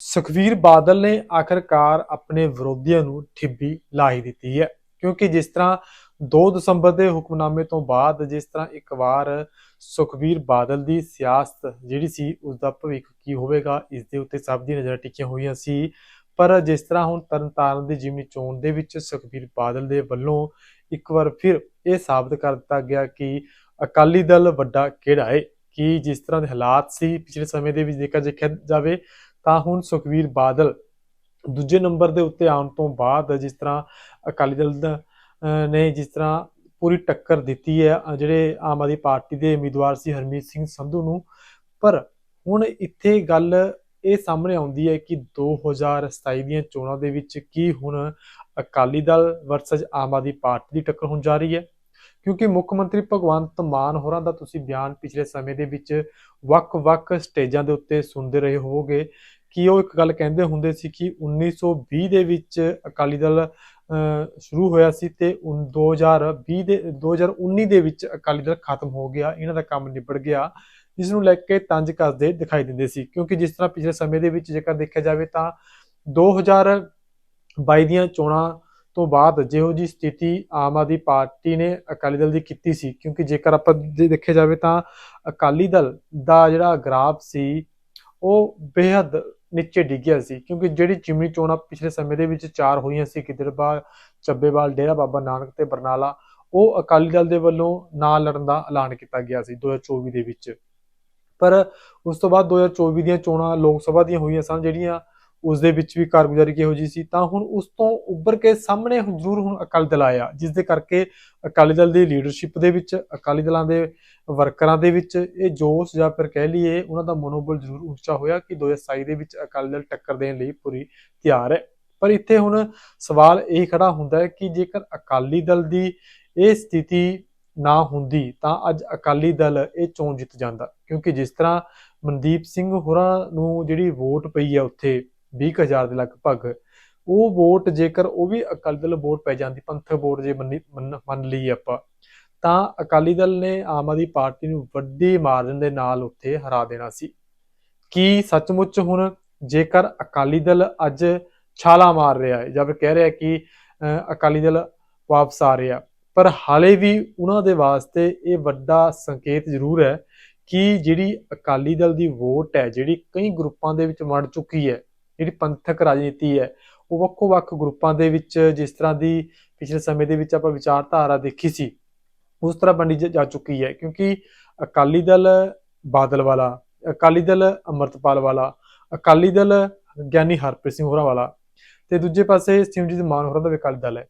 ਸੁਖਵੀਰ ਬਾਦਲ ਨੇ ਆਖਰਕਾਰ ਆਪਣੇ ਵਿਰੋਧੀਆਂ ਨੂੰ ਠਿੱਬੀ ਲਾ ਹੀ ਦਿੱਤੀ ਹੈ, ਕਿਉਂਕਿ ਜਿਸ ਤਰ੍ਹਾਂ 2 ਦਸੰਬਰ ਦੇ ਹੁਕਮਨਾਮੇ ਤੋਂ ਬਾਅਦ ਜਿਸ ਤਰ੍ਹਾਂ ਇੱਕ ਵਾਰ ਸੁਖਵੀਰ ਬਾਦਲ ਦੀ ਸਿਆਸਤ ਜਿਹੜੀ ਸੀ ਉਸ ਦਾ ਭਵਿੱਖ ਕੀ ਹੋਵੇਗਾ, ਇਸ ਦੇ ਉੱਤੇ ਸਭ ਦੀ ਨਜ਼ਰ ਟਿਕੀਆਂ ਹੋਈਆਂ ਸੀ। ਪਰ ਜਿਸ ਤਰ੍ਹਾਂ ਹੁਣ ਤਰਨਤਾਰਨ ਦੀ ਜਿਮਨੀ ਚੋਣ ਦੇ ਵਿੱਚ ਸੁਖਬੀਰ ਬਾਦਲ ਦੇ ਵੱਲੋਂ ਇੱਕ ਵਾਰ ਫਿਰ ਇਹ ਸਾਬਤ ਕਰ ਦਿੱਤਾ ਗਿਆ ਕਿ ਅਕਾਲੀ ਦਲ ਵੱਡਾ ਕਿਹੜਾ ਹੈ, ਕਿ ਜਿਸ ਤਰ੍ਹਾਂ ਦੇ ਹਾਲਾਤ ਸੀ, ਪਿਛਲੇ ਸਮੇਂ ਦੇ ਵਿੱਚ ਦੇਖਿਆ ਦੇਖਿਆ ਜਾਵੇ ਤਾਂ ਹੁਣ ਸੁਖਵੀਰ ਬਾਦਲ ਦੂਜੇ ਨੰਬਰ ਦੇ ਉੱਤੇ ਆਉਣ ਤੋਂ ਬਾਅਦ ਜਿਸ ਤਰ੍ਹਾਂ ਅਕਾਲੀ ਦਲ ਨੇ ਜਿਸ ਤਰ੍ਹਾਂ ਪੂਰੀ ਟੱਕਰ ਦਿੱਤੀ ਹੈ ਜਿਹੜੇ ਆਮ ਆਦਮੀ ਪਾਰਟੀ ਦੇ ਉਮੀਦਵਾਰ ਸੀ ਹਰਮੀਤ ਸਿੰਘ ਸੰਧੂ ਨੂੰ। ਪਰ ਹੁਣ ਇੱਥੇ ਗੱਲ ਇਹ ਸਾਹਮਣੇ ਆਉਂਦੀ ਹੈ ਕਿ 2027 ਦੀਆਂ ਚੋਣਾਂ ਦੇ ਵਿੱਚ ਕੀ ਹੁਣ ਅਕਾਲੀ ਦਲ ਵਰਸਸ ਆਮ ਆਦਮੀ ਪਾਰਟੀ ਦੀ ਟੱਕਰ ਹੋਣ ਜਾ ਰਹੀ ਹੈ। ਕਿਉਂਕਿ ਮੁੱਖ ਮੰਤਰੀ ਭਗਵੰਤ ਮਾਨ ਹੋਰਾਂ ਦਾ ਤੁਸੀਂ ਬਿਆਨ ਪਿਛਲੇ ਸਮੇਂ ਦੇ ਵਿੱਚ ਵੱਖ-ਵੱਖ ਸਟੇਜਾਂ ਦੇ ਉੱਤੇ ਸੁਣਦੇ ਰਹੇ ਹੋਵੋਗੇ, ਕਿ ਉਹ ਇੱਕ ਗੱਲ ਕਹਿੰਦੇ ਹੁੰਦੇ ਸੀ ਕਿ 1920 ਦੇ ਵਿੱਚ ਅਕਾਲੀ ਦਲ ਸ਼ੁਰੂ ਹੋਇਆ ਸੀ ਤੇ ਉਨ- 2020 ਦੇ 2019 ਦੇ ਵਿੱਚ ਅਕਾਲੀ ਦਲ ਖਤਮ ਹੋ ਗਿਆ, ਇਹਨਾਂ ਦਾ ਕੰਮ ਨਿਬੜ ਗਿਆ, ਜਿਸ ਨੂੰ ਲੈ ਕੇ ਤੰਜ ਕੱਸਦੇ ਦਿਖਾਈ ਦਿੰਦੇ ਸੀ। ਕਿਉਂਕਿ ਜਿਸ ਤਰ੍ਹਾਂ ਪਿਛਲੇ ਸਮੇਂ ਦੇ ਵਿੱਚ ਜੇਕਰ ਦੇਖਿਆ ਜਾਵੇ ਤਾਂ 2022 ਦੀਆਂ ਚੋਣਾਂ ਤੋਂ ਬਾਅਦ ਜਿਹੋ ਜੀ ਸਥਿਤੀ ਆਮ ਆਦਮੀ ਪਾਰਟੀ ਨੇ ਅਕਾਲੀ ਦਲ ਦੀ ਕੀਤੀ ਸੀ, ਕਿਉਂਕਿ ਜੇਕਰ ਆਪਾਂ ਦੇਖਿਆ ਜਾਵੇ ਤਾਂ ਅਕਾਲੀ ਦਲ ਦਾ ਜਿਹੜਾ ਗ੍ਰਾਫ ਸੀ, ਉਹ ਬੇਹੱਦ ਨੀਚੇ ਡਿੱਗਿਆ ਸੀ, ਕਿਉਂਕਿ ਜਿਹੜੀ ਜਿਮਨੀ ਚੋਣਾਂ ਪਿਛਲੇ ਸਮੇਂ ਦੇ ਵਿੱਚ ਚਾਰ ਹੋਈਆਂ ਸੀ ਗਿੱਦੜਬਾਹ ਚੱਬੇਵਾਲ, ਡੇਰਾ ਬਾਬਾ ਨਾਨਕ ਤੇ ਬਰਨਾਲਾ, ਉਹ ਅਕਾਲੀ ਦਲ ਦੇ ਵੱਲੋਂ ਨਾ ਲੜਨ ਦਾ ਐਲਾਨ ਕੀਤਾ ਗਿਆ ਸੀ 2024 ਦੇ ਵਿੱਚ। ਪਰ ਉਸ ਤੋਂ ਬਾਅਦ 2024 ਦੀਆਂ ਚੋਣਾਂ ਲੋਕ ਸਭਾ ਦੀਆਂ ਹੋਈਆਂ ਸਨ, ਜਿਹੜੀਆਂ ਉਸ ਦੇ ਵਿੱਚ ਵੀ ਕਾਰਗੁਜ਼ਾਰੀ ਕਿਹੋ ਜੀ ਸੀ, ਤਾਂ ਹੁਣ ਉਸ ਤੋਂ ਉੱਭਰ ਕੇ ਸਾਹਮਣੇ ਜ਼ਰੂਰ ਹੁਣ ਅਕਾਲੀ ਦਲ ਆਇਆ ਜਿਸ ਦੇ ਕਰਕੇ ਅਕਾਲੀ ਦਲ ਦੀ ਲੀਡਰਸ਼ਿਪ ਦੇ ਵਿੱਚ, ਅਕਾਲੀ ਦਲਾਂ ਦੇ ਵਰਕਰਾਂ ਦੇ ਵਿੱਚ ਇਹ ਜੋਸ਼ ਜਾਂ ਫਿਰ ਕਹਿ ਲਈਏ ਉਹਨਾਂ ਦਾ ਮਨੋਬਲ ਜ਼ਰੂਰ ਉੱਚਾ ਹੋਇਆ ਕਿ 2027 ਦੇ ਵਿੱਚ ਅਕਾਲੀ ਦਲ ਟੱਕਰ ਦੇਣ ਲਈ ਪੂਰੀ ਤਿਆਰ ਹੈ। ਪਰ ਇੱਥੇ ਹੁਣ ਸਵਾਲ ਇਹ ਖੜਾ ਹੁੰਦਾ ਹੈ ਕਿ ਜੇਕਰ ਅਕਾਲੀ ਦਲ ਦੀ ਇਹ ਸਥਿਤੀ ਨਾ ਹੁੰਦੀ ਤਾਂ ਅੱਜ ਅਕਾਲੀ ਦਲ ਇਹ ਚੋਣ ਜਿੱਤ ਜਾਂਦਾ, ਕਿਉਂਕਿ ਜਿਸ ਤਰ੍ਹਾਂ ਮਨਦੀਪ ਸਿੰਘ ਹੋਰਾਂ ਨੂੰ ਜਿਹੜੀ ਵੋਟ ਪਈ ਹੈ ਉੱਥੇ 20000 ਦੇ ਲਗਭਗ। ਉਹ ਵੋਟ ਜੇਕਰ ਉਹ ਵੀ ਅਕਾਲੀ ਦਲ ਵੋਟ ਪੈ ਜਾਂਦੀ ਪੰਥਕ ਵੋਟ ਜੇ ਮੰਨੀ- ਮੰਨ ਮੰਨ ਲਈ ਆਪਾਂ ਤਾਂ ਅਕਾਲੀ ਦਲ ਨੇ ਆਮ ਆਦਮੀ ਪਾਰਟੀ ਨੂੰ ਵੱਡੀ ਮਾਰਜਨ ਦੇ ਨਾਲ ਉੱਥੇ ਹਰਾ ਦੇਣਾ ਸੀ। ਕੀ ਸੱਚਮੁੱਚ ਹੁਣ ਜੇਕਰ ਅਕਾਲੀ ਦਲ ਅੱਜ ਛਾਲਾ ਮਾਰ ਰਿਹਾ ਹੈ ਜਾਂ ਫਿਰ ਕਹਿ ਰਿਹਾ ਕਿ ਅਹ, ਅਕਾਲੀ ਦਲ ਵਾਪਸ ਆ ਰਿਹਾ ਪਰ ਹਾਲੇ ਵੀ ਉਹਨਾਂ ਦੇ ਵਾਸਤੇ ਇਹ ਵੱਡਾ ਸੰਕੇਤ ਜ਼ਰੂਰ ਹੈ ਕਿ ਜਿਹੜੀ ਅਕਾਲੀ ਦਲ ਦੀ ਵੋਟ ਹੈ ਜਿਹੜੀ ਕਈ ਗਰੁੱਪਾਂ ਦੇ ਵਿੱਚ ਵੰਡ ਚੁੱਕੀ ਹੈ ਜਿਹੜੀ ਪੰਥਕ ਰਾਜਨੀਤੀ ਹੈ, ਉਹ ਵੱਖੋ-ਵੱਖ ਗਰੁੱਪਾਂ ਦੇ ਵਿੱਚ, ਜਿਸ ਤਰ੍ਹਾਂ ਦੀ ਪਿਛਲੇ ਸਮੇਂ ਦੇ ਵਿੱਚ ਆਪਾਂ ਵਿਚਾਰਧਾਰਾ ਦੇਖੀ ਸੀ, ਉਸ ਤਰ੍ਹਾਂ ਵੰਡੀ ਜ- ਜਾ ਚੁੱਕੀ ਹੈ। ਕਿਉਂਕਿ ਅਕਾਲੀ ਦਲ ਬਾਦਲ ਵਾਲਾ, ਅਕਾਲੀ ਦਲ ਅੰਮ੍ਰਿਤਪਾਲ ਵਾਲਾ, ਅਕਾਲੀ ਦਲ ਗਿਆਨੀ ਹਰਪ੍ਰੀਤ ਸਿੰਘ ਹੋਰਾਂ ਵਾਲਾ ਤੇ ਦੂਜੇ ਪਾਸੇ ਸਿਮਰਜੀਤ ਮਾਨ ਹੋਰਾਂ ਦਾ ਵੀ ਅਕਾਲੀ ਦਲ ਹੈ।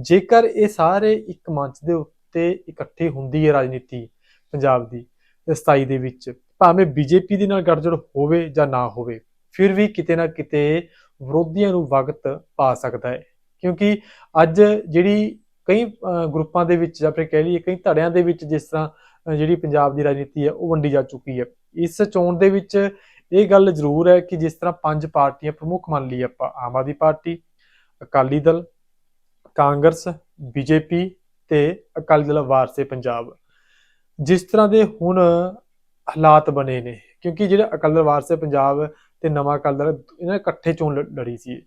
ਜੇਕਰ ਇਹ ਸਾਰੇ ਇੱਕ ਮੰਚ ਦੇ ਉੱਤੇ ਇਕੱਠੇ ਹੁੰਦੀ ਹੈ ਰਾਜਨੀਤੀ ਪੰਜਾਬ ਦੀ 27 ਦੇ ਵਿੱਚ, ਭਾਵੇਂ ਬੀਜੇਪੀ ਦੇ ਨਾਲ ਗੱਠਜੋੜ ਹੋਵੇ ਜਾਂ ਨਾ ਹੋਵੇ ਫਿਰ ਵੀ ਕਿਤੇ ਨਾ ਕਿਤੇ ਵਿਰੋਧੀਆਂ ਨੂੰ ਵਕਤ ਪਾ ਸਕਦਾ ਹੈ। ਕਿਉਂਕਿ ਅੱਜ ਜਿਹੜੀ ਕਈ ਅਹ, ਗਰੁੱਪਾਂ ਦੇ ਵਿੱਚ ਜਾਂ ਫਿਰ ਕਹਿ ਲਈਏ ਕਈ ਧੜਿਆਂ ਦੇ ਵਿੱਚ ਜਿਸ ਤਰ੍ਹਾਂ ਜਿਹੜੀ ਪੰਜਾਬ ਦੀ ਰਾਜਨੀਤੀ ਹੈ ਉਹ ਵੰਡੀ ਜਾ ਚੁੱਕੀ ਹੈ। ਇਸ ਚੋਣ ਦੇ ਵਿੱਚ ਇਹ ਗੱਲ ਜ਼ਰੂਰ ਹੈ ਕਿ ਜਿਸ ਤਰ੍ਹਾਂ ਪੰਜ ਪਾਰਟੀਆਂ ਪ੍ਰਮੁੱਖ ਮੰਨ ਲਈ ਆਪਾਂ Aam Aadmi party Akali Dal Congress BJP ਤੇ ਅਕਾਲੀ ਦਲ ਵਾਰਸੇ ਪੰਜਾਬ। ਜਿਸ ਤਰ੍ਹਾਂ ਦੇ ਹੁਣ ਹਾਲਾਤ ਬਣੇ ਨੇ ਕਿਉਂਕਿ ਜਿਹੜਾ ਅਕਾਲੀ ਦਲ ਵਾਰਸੇ ਪੰਜਾਬ ਤੇ ਨਵਾਂ ਅਕਾਲੀ ਦਲ ਇਹਨਾਂ ਨੇ ਇਕੱਠੇ ਚੋਣ ਲੜ- ਲੜੀ ਸੀ।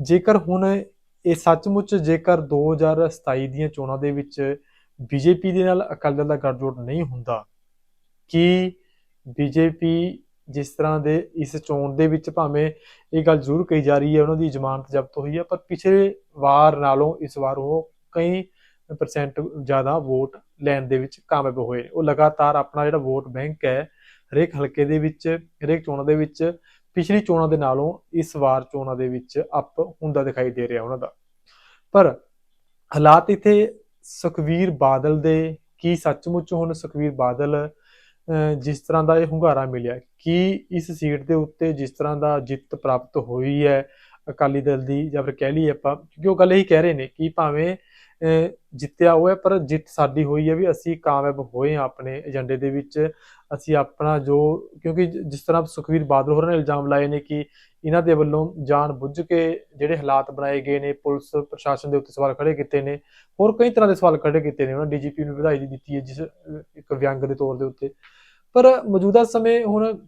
ਜੇਕਰ ਹੁਣ ਇਹ ਸੱਚਮੁੱਚ ਜੇਕਰ 2027 ਦੀਆਂ ਚੋਣਾਂ ਦੇ ਵਿੱਚ ਬੀਜੇਪੀ ਦੇ ਨਾਲ ਅਕਾਲੀ ਦਲ ਦਾ ਗੱਠਜੋੜ ਨਹੀਂ ਹੁੰਦਾ, ਕਿ ਬੀਜੇਪੀ ਜਿਸ ਤਰ੍ਹਾਂ ਦੇ ਇਸ ਚੋਣ ਦੇ ਵਿੱਚ ਭਾਵੇਂ ਇਹ ਗੱਲ ਜ਼ਰੂਰ ਕਹੀ ਜਾ ਰਹੀ ਹੈ, ਉਹਨਾਂ ਦੀ ਜ਼ਮਾਨਤ ਜ਼ਬਤ ਹੋਈ ਹੈ, ਪਰ ਪਿਛਲੇ ਵਾਰ ਨਾਲੋਂ ਇਸ ਵਾਰ ਉਹ ਕਈ ਪਰਸੈਂਟ ਜ਼ਿਆਦਾ ਵੋਟ ਲੈਣ ਦੇ ਵਿੱਚ ਕਾਮਯਾਬ ਹੋਏ ਉਹ ਲਗਾਤਾਰ ਆਪਣਾ ਜਿਹੜਾ ਵੋਟ ਬੈਂਕ ਹੈ, ਹਰੇਕ ਹਲਕੇ ਦੇ ਵਿੱਚ, ਹਰੇਕ ਚੋਣਾਂ ਦੇ ਵਿੱਚ ਪਿਛਲੀ ਚੋਣਾਂ ਦੇ ਨਾਲੋਂ ਇਸ ਵਾਰ ਚੋਣਾਂ ਦੇ ਵਿੱਚ ਅਪ ਹੁੰਦਾ ਦਿਖਾਈ ਦੇ ਰਿਹਾ ਉਹਨਾਂ ਦਾ। ਪਰ ਹਾਲਾਤ ਇੱਥੇ ਸੁਖਵੀਰ ਬਾਦਲ ਦੇ ਕੀ ਸੱਚਮੁੱਚ ਹੁਣ ਸੁਖਵੀਰ ਬਾਦਲ ਅਹ, ਜਿਸ ਤਰ੍ਹਾਂ ਦਾ ਇਹ ਹੁੰਗਾਰਾ ਮਿਲਿਆ ਕੀ ਇਸ ਸੀਟ ਦੇ ਉੱਤੇ ਜਿਸ ਤਰ੍ਹਾਂ ਦਾ ਜਿੱਤ ਪ੍ਰਾਪਤ ਹੋਈ ਹੈ ਅਕਾਲੀ ਦਲ ਦੀ ਜਾਂ ਫਿਰ ਕਹਿ ਲਈਏ ਆਪਾਂ ਕਿਉਂਕਿ ਉਹ ਗੱਲ ਇਹੀ ਕਹਿ ਰਹੇ ਨੇ ਕਿ ਭਾਵੇਂ ਜਿੱਤਿਆ ਉਹ ਹੈ ਪਰ ਜਿੱਤ ਸਾਡੀ ਹੋਈ ਹੈ ਵੀ ਅਸੀਂ ਕਾਮਯਾਬ ਹੋਏ ਹਾਂ ਆਪਣੇ ਏਜੰਡੇ ਦੇ ਵਿੱਚ। ਅਸੀਂ ਆਪਣਾ ਜੋ, ਕਿਉਂਕਿ ਜਿਸ ਤਰ੍ਹਾਂ ਸੁਖਵੀਰ ਬਾਦਲ ਹੋਰਾਂ ਨੇ ਇਲਜ਼ਾਮ ਲਾਏ ਨੇ ਕਿ ਇਹਨਾਂ ਦੇ ਵੱਲੋਂ ਜਾਣ ਬੁੱਝ ਕੇ ਜਿਹੜੇ ਹਾਲਾਤ ਬਣਾਏ ਗਏ ਨੇ, ਪੁਲਿਸ ਪ੍ਰਸ਼ਾਸਨ ਦੇ ਉੱਤੇ ਸਵਾਲ ਖੜੇ ਕੀਤੇ ਨੇ, ਹੋਰ ਕਈ ਤਰ੍ਹਾਂ ਦੇ ਸਵਾਲ ਖੜੇ ਕੀਤੇ ਨੇ ਉਹਨਾਂ ਡੀਜੀਪੀ ਨੂੰ ਵਧਾਈ ਦਿੱਤੀ ਹੈ ਜਿਸ, ਇੱਕ ਵਿਅੰਗ ਦੇ ਤੌਰ ਦੇ ਉੱਤੇ। ਪਰ ਮੌਜੂਦਾ ਸਮੇਂ ਹੁਣ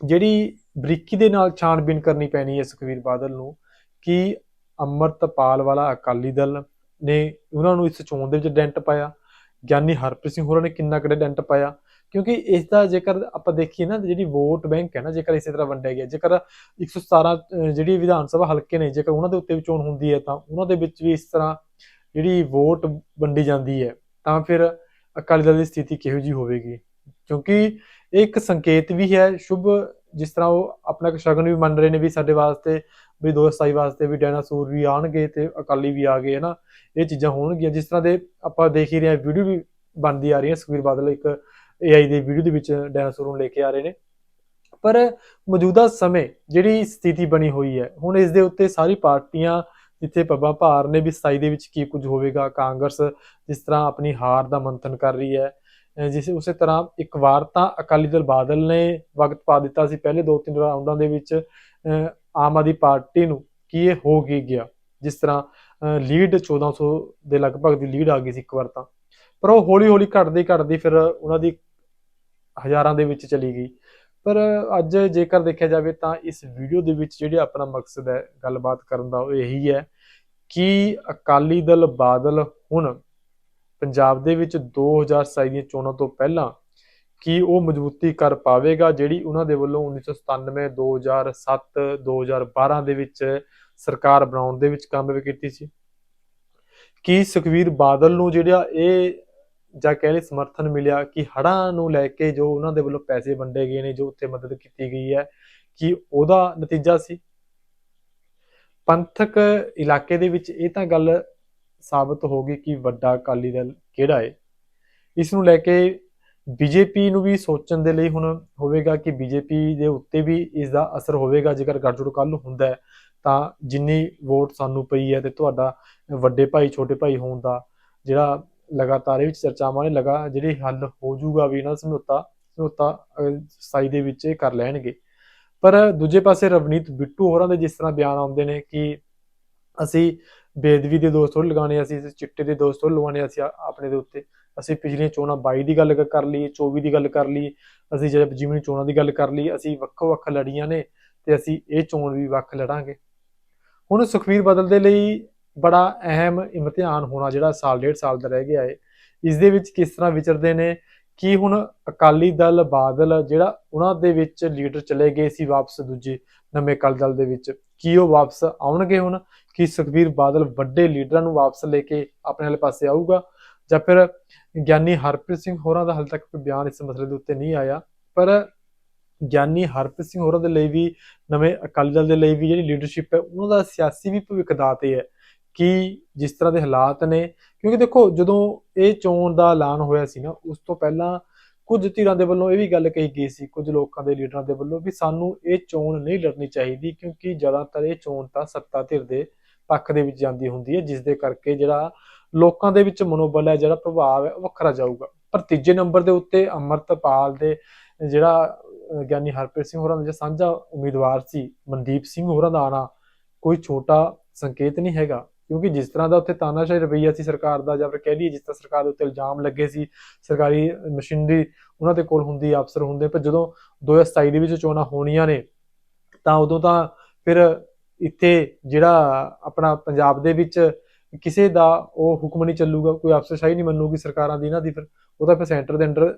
ਜਿਹੜੀ ਬਰੀਕੀ ਦੇ ਨਾਲ ਛਾਣਬੀਨ ਕਰਨੀ ਪੈਣੀ ਹੈ ਸੁਖਵੀਰ ਬਾਦਲ ਨੂੰ, ਕਿ ਅੰਮ੍ਰਿਤਪਾਲ ਵਾਲਾ ਅਕਾਲੀ ਦਲ ਨੇ ਉਹਨਾਂ ਨੂੰ ਇਸ ਚੋਣ ਦੇ ਵਿੱਚ ਡੈਂਟ ਪਾਇਆ, ਗਿਆਨੀ ਹਰਪ੍ਰੀਤ ਸਿੰਘ ਹੋਰਾਂ ਨੇ ਕਿੰਨਾ ਕੁ ਡੈਂਟ ਪਾਇਆ, ਕਿਉਂਕਿ ਇਸ ਦਾ ਜੇਕਰ ਆਪਾਂ ਦੇਖੀਏ ਨਾ, ਜਿਹੜੀ ਵੋਟ ਬੈਂਕ ਹੈ ਨਾ, ਜੇਕਰ ਇਸੇ ਤਰ੍ਹਾਂ ਵੰਡਿਆ ਗਿਆ, ਜੇਕਰ 117 ਅਹ, ਜਿਹੜੀ ਵਿਧਾਨ ਸਭਾ ਹਲਕੇ ਨੇ, ਜੇਕਰ ਉਹਨਾਂ ਦੇ ਉੱਤੇ ਵੀ ਚੋਣ ਹੁੰਦੀ ਹੈ, ਤਾਂ ਉਹਨਾਂ ਦੇ ਵਿੱਚ ਵੀ ਇਸ ਤਰ੍ਹਾਂ ਜਿਹੜੀ ਵੋਟ ਵੰਡੀ ਜਾਂਦੀ ਹੈ, ਤਾਂ ਫਿਰ ਅਕਾਲੀ ਦਲ ਦੀ ਸਥਿਤੀ ਕਿਹੋ ਜੀ ਹੋਵੇਗੀ? ਕਿਉਂਕਿ ਇਹ ਇੱਕ ਸੰਕੇਤ ਵੀ ਹੈ, ਸ਼ੁਭ ਜਿਸ ਤਰ੍ਹਾਂ ਉਹ ਆਪਣਾ ਇੱਕ ਸ਼ਗਨ ਵੀ ਮੰਨ ਰਹੇ ਨੇ ਵੀ ਸਾਡੇ ਵਾਸਤੇ, ਵੀ 2027 ਵਾਸਤੇ ਵੀ ਡਾਇਨਾਸੌਰ ਵੀ ਆਣਗੇ ਤੇ ਅਕਾਲੀ ਵੀ ਆ ਗਏ, ਹਨਾ? ਇਹ ਚੀਜ਼ਾਂ ਹੋਣਗੀਆਂ। ਜਿਸ ਤਰ੍ਹਾਂ ਦੇ ਆਪਾਂ ਦੇਖ ਹੀ ਰਹੇ ਹਾਂ ਵੀਡੀਓ ਵੀ ਬਣਦੀ ਆ ਰਹੀ ਹੈ। ਸੁਖਵੀਰ ਬਾਦਲ ਇੱਕ AI ਦੇ ਵੀਡੀਓ ਦੇ ਵਿੱਚ ਡਾਇਨਾਸੌਰ ਨੂੰ ਲੈ ਕੇ ਆ ਰਹੇ ਨੇ। ਪਰ ਮੌਜੂਦਾ ਸਮੇਂ ਜਿਹੜੀ ਸਥਿਤੀ ਬਣੀ ਹੋਈ ਹੈ, ਹੁਣ ਇਸ ਦੇ ਉੱਤੇ ਸਾਰੀ ਪਾਰਟੀਆਂ ਜਿੱਥੇ ਪੱਬਾਂ ਭਾਰ ਨੇ ਵੀ 27 ਦੇ ਵਿੱਚ ਕੀ ਕੁਝ ਹੋਵੇਗਾ, ਕਾਂਗਰਸ ਜਿਸ ਤਰ੍ਹਾਂ ਆਪਣੀ ਹਾਰ ਦਾ ਮੰਥਨ ਕਰ ਰਹੀ ਹੈ ਜਿਸ ਉਸੇ ਤਰ੍ਹਾਂ ਇੱਕ ਵਾਰ ਤਾਂ ਅਕਾਲੀ ਦਲ ਬਾਦਲ ਨੇ ਵਕਤ ਪਾ ਦਿੱਤਾ ਸੀ ਪਹਿਲੇ ਦੋ ਤਿੰਨ ਰਾਉਂਡਾਂ ਦੇ ਵਿੱਚ, ਅਹ ਆਮ ਆਦਮੀ ਪਾਰਟੀ ਨੂੰ ਕੀ ਇਹ ਹੋ ਕੀ ਗਿਆ? ਜਿਸ ਤਰ੍ਹਾਂ ਲੀਡ 1400 ਦੇ ਲਗਭਗ ਦੀ ਲੀਡ ਆ ਗਈ ਸੀ ਇੱਕ ਵਾਰ ਤਾਂ। ਪਰ ਉਹ ਹੌਲੀ ਹੌਲੀ ਘਟਦੀ ਘਟਦੀ ਫਿਰ ਉਹਨਾਂ ਦੀ ਹਜ਼ਾਰਾਂ ਦੇ ਵਿੱਚ ਚਲੀ ਗਈ। ਪਰ ਅੱਜ ਜੇਕਰ ਦੇਖਿਆ ਜਾਵੇ ਤਾਂ ਇਸ ਵੀਡੀਓ ਦੇ ਵਿੱਚ ਜਿਹੜਾ ਆਪਣਾ ਮਕਸਦ ਹੈ ਗੱਲਬਾਤ ਕਰਨ ਦਾ, ਉਹ ਇਹੀ ਹੈ ਕਿ ਅਕਾਲੀ ਦਲ ਬਾਦਲ ਹੁਣ ਪੰਜਾਬ ਦੇ ਵਿੱਚ 2027 ਦੀਆਂ ਚੋਣਾਂ ਤੋਂ ਪਹਿਲਾਂ ਕੀ ਉਹ ਮਜ਼ਬੂਤੀ ਕਰ ਪਾਵੇਗਾ, ਜਿਹੜੀ ਉਹਨਾਂ ਦੇ ਵੱਲੋਂ 1997 2007 2012 ਦੇ ਵਿੱਚ ਸਰਕਾਰ ਬਣਾਉਣ ਦੇ ਵਿੱਚ ਕਾਮਯਾਬ ਕੀਤੀ ਸੀ? ਕੀ ਸੁਖਵੀਰ ਬਾਦਲ ਨੂੰ ਜਿਹੜਾ ਇਹ ਜਾਂ ਕਹਿ ਲਈ ਸਮਰਥਨ ਮਿਲਿਆ, ਕਿ ਹੜ੍ਹਾਂ ਨੂੰ ਲੈ ਕੇ ਜੋ ਉਹਨਾਂ ਦੇ ਵੱਲੋਂ ਪੈਸੇ ਵੰਡੇ ਗਏ ਨੇ, ਜੋ ਉੱਥੇ ਮਦਦ ਕੀਤੀ ਗਈ ਹੈ, ਕਿ ਉਹਦਾ ਨਤੀਜਾ ਸੀ? ਪੰਥਕ ਇਲਾਕੇ ਦੇ ਵਿੱਚ ਇਹ ਤਾਂ ਗੱਲ ਸਾਬਤ ਹੋ ਗਈ ਕਿ ਵੱਡਾ ਅਕਾਲੀ ਦਲ ਕਿਹੜਾ ਹੈ ਇਸ ਨੂੰ ਲੈ ਕੇ ਬੀਜੇਪੀ ਨੂੰ ਵੀ ਸੋਚਣ ਦੇ ਲਈ ਹੁਣ ਹੋਵੇਗਾ ਕਿ ਬੀਜੇਪੀ ਦੇ ਉੱਤੇ ਵੀ ਇਸ ਦਾ ਅਸਰ ਹੋਵੇਗਾ। ਜੇਕਰ ਗੱਠਜੋੜ ਕੱਲ ਹੁੰਦਾ ਹੈ ਤਾਂ ਜਿੰਨੀ ਵੋਟ ਸਾਨੂੰ ਪਈ ਹੈ ਤੇ ਤੁਹਾਡਾ ਵੱਡੇ ਭਾਈ ਛੋਟੇ ਭਾਈ ਹੋਣ ਦਾ ਜਿਹੜਾ ਲਗਾਤਾਰ ਇਹ ਵਿੱਚ ਚਰਚਾਵਾਂ ਨੇ ਲਗਾ ਜਿਹੜੀ ਹੱਲ ਹੋ ਜਾਊਗਾ ਵੀ ਇਹਨਾਂ ਦਾ ਸਮਝੌਤਾ ਸਮਝੌਤਾ ਅਹ, ਸਾਈ ਦੇ ਵਿੱਚ ਇਹ ਕਰ ਲੈਣਗੇ। ਪਰ ਦੂਜੇ ਪਾਸੇ ਰਵਨੀਤ ਬਿੱਟੂ ਹੋਰਾਂ ਦੇ ਜਿਸ ਤਰ੍ਹਾਂ ਬਿਆਨ ਆਉਂਦੇ ਨੇ ਕਿ ਅਸੀਂ ਬੇਦਵੀ ਦੇ ਦੋਸਤ ਥੋੜ੍ਹੇ ਲਗਾਉਣੇ ਅਸੀਂ ਚਿੱਟੇ ਦੇ ਦੋਸਤ ਥੋੜ੍ਹੇ ਲਗਾਉਣੇ ਅਸੀਂ ਆਪਣੇ ਦੇ ਉੱਤੇ। ਅਸੀਂ ਪਿਛਲੀਆਂ ਚੋਣਾਂ 22 ਦੀ ਗੱਲ ਕਰ ਲਈਏ 24 ਦੀ ਗੱਲ ਕਰ ਲਈਏ, ਅਸੀਂ ਜਿਹੜੇ ਜਿਮਨੀ ਚੋਣਾਂ ਦੀ ਗੱਲ ਕਰ ਲਈਏ, ਅਸੀਂ ਵੱਖੋ ਵੱਖ ਲੜੀਆਂ ਨੇ ਤੇ ਅਸੀਂ ਇਹ ਚੋਣ ਵੀ ਵੱਖ ਲੜਾਂਗੇ। ਹੁਣ ਸੁਖਵੀਰ ਬਦਲ ਦੇ ਲਈ ਬੜਾ ਅਹਿਮ ਇਮਤਿਹਾਨ ਹੋਣਾ ਜਿਹੜਾ ਸਾਲ, ਡੇਢ ਸਾਲ ਦਾ ਰਹਿ ਗਿਆ ਹੈ ਇਸ ਦੇ ਵਿੱਚ ਕਿਸ ਤਰ੍ਹਾਂ ਵਿਚਰਦੇ ਨੇ? ਕਿ ਹੁਣ ਅਕਾਲੀ ਦਲ, ਬਾਦਲ ਜਿਹੜਾ ਉਹਨਾਂ ਦੇ ਵਿੱਚ ਲੀਡਰ ਚਲੇ ਗਏ ਸੀ ਵਾਪਸ ਦੂਜੇ ਨਵੇਂ ਅਕਾਲੀ ਦਲ ਦੇ ਵਿੱਚ? ਕੀ ਉਹ ਵਾਪਸ ਆਉਣਗੇ ਹੁਣ? ਕਿ ਸੁਖਬੀਰ ਬਾਦਲ ਵੱਡੇ ਲੀਡਰਾਂ ਨੂੰ ਵਾਪਸ ਲੈ ਕੇ ਆਪਣੇ ਵਾਲੇ ਪਾਸੇ ਆਊਗਾ? ਜਾਂ ਫਿਰ ਗਿਆਨੀ ਹਰਪ੍ਰੀਤ ਸਿੰਘ ਹੋਰਾਂ ਦਾ ਹਾਲੇ ਤੱਕ ਕੋਈ ਬਿਆਨ ਇਸ ਮਸਲੇ ਦੇ ਉੱਤੇ ਨਹੀਂ ਆਇਆ। ਪਰ ਗਿਆਨੀ ਹਰਪ੍ਰੀਤ ਸਿੰਘ ਹੋਰਾਂ ਦੇ ਲਈ ਵੀ ਨਵੇਂ ਅਕਾਲੀ ਦਲ ਦੇ ਲਈ ਵੀ ਜਿਹੜੀ ਲੀਡਰਸ਼ਿਪ ਹੈ, ਉਹਨਾਂ ਦਾ ਸਿਆਸੀ ਵੀ ਭਵਿੱਖ ਦਾ ਤੇ ਹੈ। ਕਿ ਜਿਸ ਤਰ੍ਹਾਂ ਦੇ ਹਾਲਾਤ ਨੇ? ਕਿਉਂਕਿ ਦੇਖੋ, ਜਦੋਂ ਇਹ ਚੋਣ ਦਾ ਐਲਾਨ ਹੋਇਆ ਸੀ ਨਾ, ਉਸ ਤੋਂ ਪਹਿਲਾਂ ਕੁਝ ਧਿਰਾਂ ਦੇ ਵੱਲੋਂ ਇਹ ਵੀ ਗੱਲ ਕਹੀ ਗਈ ਸੀ, ਕੁਝ ਲੋਕਾਂ ਦੇ ਲੀਡਰਾਂ ਦੇ ਵੱਲੋਂ ਵੀ ਸਾਨੂੰ ਇਹ ਚੋਣ ਨਹੀਂ ਲੜਨੀ ਚਾਹੀਦੀ ਕਿਉਂਕਿ ਜ਼ਿਆਦਾਤਰ ਇਹ ਚੋਣ ਤਾਂ ਸੱਤਾ ਧਿਰ ਦੇ ਪੱਖ ਦੇ ਵਿੱਚ ਜਾਂਦੀ ਹੁੰਦੀ ਹੈ, ਜਿਸ ਦੇ ਕਰਕੇ ਜਿਹੜਾ ਲੋਕਾਂ ਦੇ ਵਿੱਚ ਮਨੋਬਲ ਹੈ, ਜਿਹੜਾ ਪ੍ਰਭਾਵ ਹੈ, ਉਹ ਵੱਖਰਾ ਜਾਊਗਾ। ਪਰ ਤੀਜੇ ਨੰਬਰ ਦੇ ਉੱਤੇ ਅਮਰਤਪਾਲ ਦੇ ਜਿਹੜਾ ਗਿਆਨੀ ਹਰਪ੍ਰੀਤ ਸਿੰਘ ਹੋਰਾਂ ਦਾ ਜਿਹੜਾ ਸਾਂਝਾ ਉਮੀਦਵਾਰ ਸੀ, ਮਨਦੀਪ ਸਿੰਘ ਹੋਰਾਂ ਦਾ ਆਣਾ ਕੋਈ ਛੋਟਾ ਸੰਕੇਤ ਨਹੀਂ ਹੈਗਾ। ਕਿਉਂਕਿ ਜਿਸ ਤਰ੍ਹਾਂ ਦਾ ਉੱਥੇ ਤਾਨਾਸ਼ਾਹੀ ਰਵੱਈਆ ਸੀ ਸਰਕਾਰ ਦਾ, ਜਾਂ ਫਿਰ ਕਹਿ ਲਈਏ ਜਿਸ ਤਰ੍ਹਾਂ ਸਰਕਾਰ ਦੇ ਉੱਤੇ ਇਲਜ਼ਾਮ ਲੱਗੇ ਸੀ, ਸਰਕਾਰੀ ਮਸ਼ੀਨਰੀ ਉਹਨਾਂ ਦੇ ਕੋਲ ਹੁੰਦੀ, ਅਫਸਰ ਹੁੰਦੇ, ਪਰ ਜਦੋਂ 2027 ਦੇ ਵਿੱਚ ਚੋਣਾਂ ਹੋਣੀਆਂ ਨੇ, ਤਾਂ ਉਦੋਂ ਤਾਂ ਫਿਰ ਇੱਥੇ ਜਿਹੜਾ ਆਪਣਾ ਪੰਜਾਬ ਦੇ ਵਿੱਚ ਕਿਸੇ ਦਾ ਉਹ ਹੁਕਮ ਨਹੀਂ ਚੱਲੂਗਾ, ਕੋਈ ਅਫਸਰਸ਼ਾਹੀ ਨਹੀਂ ਮੰਨੂਗੀ ਸਰਕਾਰਾਂ ਦੀ, ਇਹਨਾਂ ਦੀ ਫਿਰ ਉਹ ਤਾਂ ਫਿਰ ਸੈਂਟਰ ਦੇ ਅੰਡਰ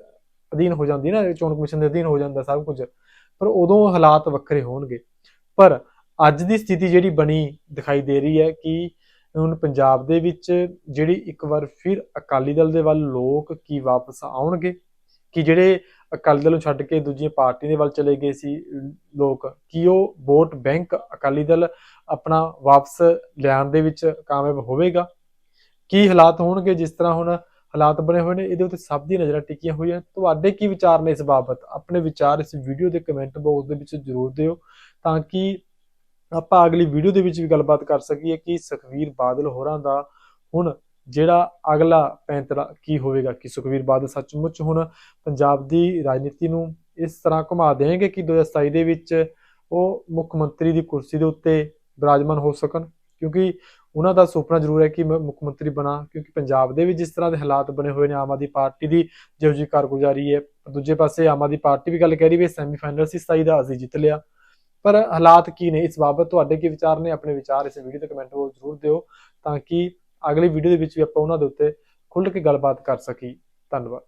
ਅਧੀਨ ਹੋ ਜਾਂਦੀ ਨਾ, ਚੋਣ ਕਮਿਸ਼ਨ ਦੇ ਅਧੀਨ ਹੋ ਜਾਂਦਾ ਸਭ ਕੁਝ, ਪਰ ਉਦੋਂ ਹਾਲਾਤ ਵੱਖਰੇ ਹੋਣਗੇ। ਪਰ ਅੱਜ ਦੀ ਸਥਿਤੀ ਜਿਹੜੀ ਬਣੀ ਦਿਖਾਈ ਦੇ ਰਹੀ ਹੈ ਕਿ ਹੁਣ ਪੰਜਾਬ ਦੇ ਵਿੱਚ ਜਿਹੜੀ ਇੱਕ ਵਾਰ ਫਿਰ ਅਕਾਲੀ ਦਲ ਦੇ ਵੱਲ ਲੋਕ ਕੀ ਵਾਪਸ ਆਉਣਗੇ? ਕਿ ਜਿਹੜੇ ਅਕਾਲੀ ਦਲ ਨੂੰ ਛੱਡ ਕੇ ਦੂਜੀਆਂ ਪਾਰਟੀ ਦੇ ਵੱਲ ਚਲੇ ਗਏ ਸੀ ਲੋਕ, ਕੀ ਉਹ ਵੋਟ ਬੈਂਕ ਅਕਾਲੀ ਦਲ ਆਪਣਾ ਵਾਪਸ ਲਿਆਉਣ ਦੇ ਵਿੱਚ ਕਾਮਯਾਬ ਹੋਵੇਗਾ? ਕੀ ਹਾਲਾਤ ਹੋਣਗੇ ਜਿਸ ਤਰ੍ਹਾਂ ਹੁਣ ਹਾਲਾਤ ਬਣੇ ਹੋਏ ਨੇ, ਇਹਦੇ ਉੱਤੇ ਸਭ ਦੀ ਨਜ਼ਰਾਂ ਟਿਕੀਆਂ ਹੋਈਆਂ। ਤੁਹਾਡੇ ਕੀ ਵਿਚਾਰ ਨੇ ਇਸ ਬਾਬਤ? ਆਪਣੇ ਵਿਚਾਰ ਇਸ ਵੀਡੀਓ ਦੇ ਕਮੈਂਟ ਬਾਕਸ ਦੇ ਵਿੱਚ ਜ਼ਰੂਰ ਦਿਓ ਤਾਂ ਕਿ ਆਪਾਂ ਅਗਲੀ ਵੀਡੀਓ ਦੇ ਵਿੱਚ ਵੀ ਗੱਲਬਾਤ ਕਰ ਸਕੀਏ ਕਿ ਸੁਖਵੀਰ ਬਾਦਲ ਹੋਰਾਂ ਦਾ ਹੁਣ ਜਿਹੜਾ ਅਗਲਾ ਪੈਂਤਰਾ ਕੀ ਹੋਵੇਗਾ, ਕਿ ਸੁਖਵੀਰ ਬਾਦਲ ਸੱਚਮੁੱਚ ਹੁਣ ਪੰਜਾਬ ਦੀ ਰਾਜਨੀਤੀ ਨੂੰ ਇਸ ਤਰ੍ਹਾਂ ਘੁਮਾ ਦੇਣਗੇ ਕਿ 2027 ਦੇ ਵਿੱਚ ਉਹ ਮੁੱਖ ਮੰਤਰੀ ਦੀ ਕੁਰਸੀ ਦੇ ਉੱਤੇ ਵਿਰਾਜਮਾਨ ਹੋ ਸਕਣ? ਕਿਉਂਕਿ ਉਹਨਾਂ ਦਾ ਸੁਪਨਾ ਜ਼ਰੂਰ ਹੈ ਕਿ ਮੈਂ, ਮੁੱਖ ਮੰਤਰੀ ਬਣਾ, ਕਿਉਂਕਿ ਪੰਜਾਬ ਦੇ ਵਿੱਚ ਜਿਸ ਤਰ੍ਹਾਂ ਦੇ ਹਾਲਾਤ ਬਣੇ ਹੋਏ ਨੇ, ਆਮ ਆਦਮੀ ਪਾਰਟੀ ਦੀ ਜਿਹੋ ਜਿਹੀ ਕਾਰਗੁਜ਼ਾਰੀ ਹੈ। ਦੂਜੇ ਪਾਸੇ ਆਮ ਆਦਮੀ ਪਾਰਟੀ ਵੀ ਗੱਲ ਕਹਿ ਰਹੀ ਵੀ ਸੈਮੀਫਾਈਨਲ ਸੀ 27 ਦਾ ਅਸੀਂ ਜਿੱਤ ਲਿਆ। ਪਰ ਹਾਲਾਤ ਕੀ ਨੇ? ਇਸ ਬਾਬਤ ਤੁਹਾਡੇ ਕੀ ਵਿਚਾਰ ਨੇ? ਆਪਣੇ ਵਿਚਾਰ ਇਸ ਵੀਡੀਓ ਤੇ ਕਮੈਂਟ ਬੋਲ ਜ਼ਰੂਰ ਦਿਓ ਤਾਂ ਕਿ ਅਗਲੀ ਵੀਡੀਓ ਦੇ ਵਿੱਚ ਵੀ ਆਪਾਂ ਉਹਨਾਂ ਦੇ ਉੱਤੇ ਖੁੱਲ੍ਹ ਕੇ ਗੱਲਬਾਤ ਕਰ ਸਕੀ ਧੰਨਵਾਦ।